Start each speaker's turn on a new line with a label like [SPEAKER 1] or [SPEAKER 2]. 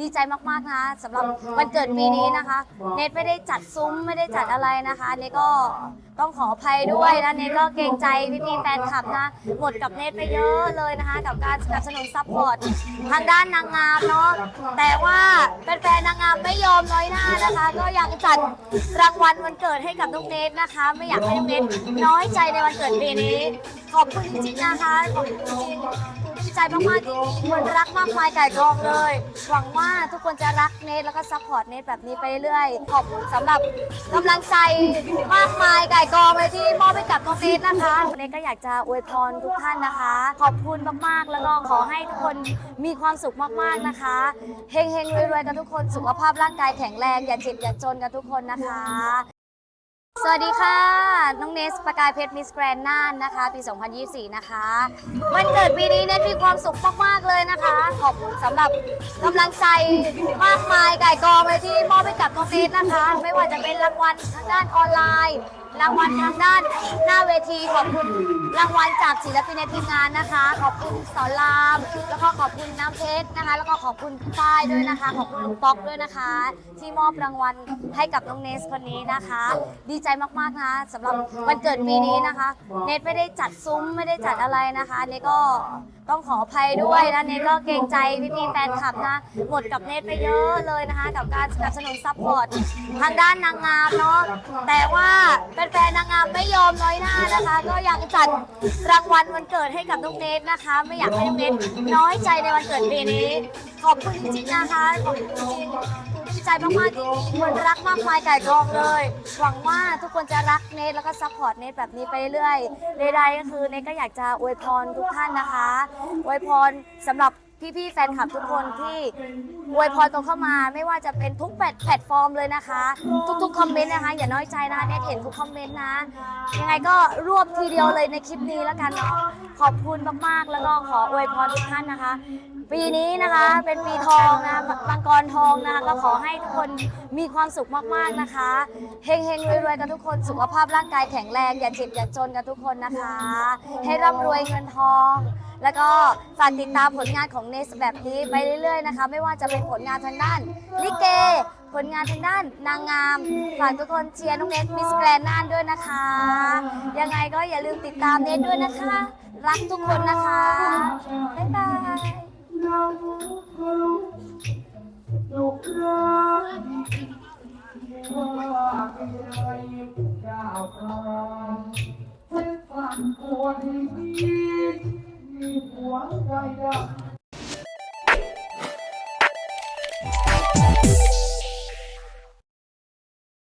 [SPEAKER 1] ดีใจมากๆนะสำหรับวันเกิดปีนี้นะคะ เนทไม่ได้จัดซุ้มไม่ได้จัดอะไรนะคะเนทก็ต้องขออภัยด้วยนะเนทก็เกรงใจพี่ๆแฟนคลับนะหมดกับเนทไปเยอะเลยนะคะ กับการสนับสนุนซัพพอร์ตทางด้านนางงามเนาะแต่ว่าแฟนๆนางงามไม่ยอมน้อยหน้านะคะ ก็ยังจัดรางวัลวันเกิดให้กับน้องเนทนะคะ ไม่อยากให้น้องเนทน้อยใจในวันเกิดปีนี้ ขอบคุณจริงๆนะคะขอบคุณจริง ดีใจมากๆที่มีคนรักมากมายไก่กองเลย หวังว่าทุกคนจะรักเนทแล้วก็ซัพพอร์ตเนทแบบนี้ไปเรื่อยขอบคุณสำหรับกำลังใจมากมายไก่กองเลยที่มอบให้กับน้องเนทนะคะเนทก็อยากจะอวยพรทุกท่านนะคะ ขอบคุณมากๆแล้วก็ขอให้ทุกคนมีความสุขมากๆนะคะเฮงๆรวยๆกันทุกคนสุขภาพร่างกายแข็งแรงอย่าเจ็บอย่าจนกันทุกคนนะคะ สวัสดีค่ะ น้องเนสประกายเพชรมิสแกรนน่านนะคะ ปี 2024 นะคะ วันเกิดปีนี้เนสมีความสุขมาก ๆ เลยนะคะ ขอบคุณสำหรับกำลังใจมากมายไก่กองเลยที่มอบให้กับน้องเนสนะคะ ไม่ว่าจะเป็นรางวัลทางด้านออนไลน์รางวัลทางด้านหน้าเวทีขอบคุณรางวัลจากศิลปินในทีมงานนะคะ ขอบคุณสอนราม แล้วก็ขอบคุณน้ำเพชรนะคะ แล้วก็ขอบคุณฝ้ายด้วยนะคะ ขอบคุณลุงป๊อกด้วยนะคะ ที่มอบรางวัลให้กับน้องเนสคนนี้นะคะ ดีใจมากๆนะสำหรับวันเกิดปีนี้นะคะ เนทไม่ได้จัดซุ้มไม่ได้จัดอะไรนะคะเนทก็ต้องขออภัยด้วยนะเนทก็เกรงใจพี่ๆแฟนคลับนะ หมดกับเนทไปเยอะเลยนะคะ กับการสนับสนุนซัพพอร์ตทางด้านนางงามเนาะแต่ว่าแฟนๆนางงามไม่ยอมน้อยหน้านะคะ ก็ยังจัดรางวัลวันเกิดให้กับน้องเนทนะคะ ไม่อยากให้น้องเนทน้อยใจในวันเกิดปีนี้ ขอบคุณจริงๆนะคะขอบคุณจริงๆดีใจมากๆที่มีคนรักมากมายไก่ายกองเลย หวังว่าทุกคนจะรักเนทแล้วก็ซัพพอร์ตเนทแบบนี้ไปเรื่อยๆใดๆก็คือเนทก็อยากจะอวยพรทุกท่านนะคะอวยพรสำหรับ พี่ๆแฟนคลับทุกคนที่อวยพรกันเข้ามา ไม่ว่าจะเป็นทุกแพลตฟอร์มเลยนะคะ ทุกๆคอมเมนต์นะคะ อย่าน้อยใจนะคะเนทเห็นทุกคอมเมนต์นะ ยังไงก็รวบทีเดียวเลยในคลิปนี้แล้วกันเนาะขอบคุณมากๆ แล้วก็ขออวยพรทุกท่านนะคะ ปีนี้นะคะเป็นปีทองนะมังกรทองนะคะก็ขอให้ทุกคนมีความสุขมากๆนะคะเฮงเฮงรวยๆกันทุกคนสุขภาพร่างกายแข็งแรงอย่าเจ็บอย่าจนกันทุกคนนะคะ ให้ร่ำรวยเงินทอง แล้วก็ฝากติดตามผลงานของเนสแบบนี้ไปเรื่อย ๆนะคะ ไม่ว่าจะเป็นผลงานทางด้านลิเก ผลงานทางด้านนางงามฝากทุกคนเชียร์น้องเนสมิสแกรนน่านด้วยนะคะ ยังไงก็อย่าลืมติดตามเนสด้วยนะคะ รักทุกคนนะคะ บ๊ายบาย
[SPEAKER 2] ความควรมี Tìm 了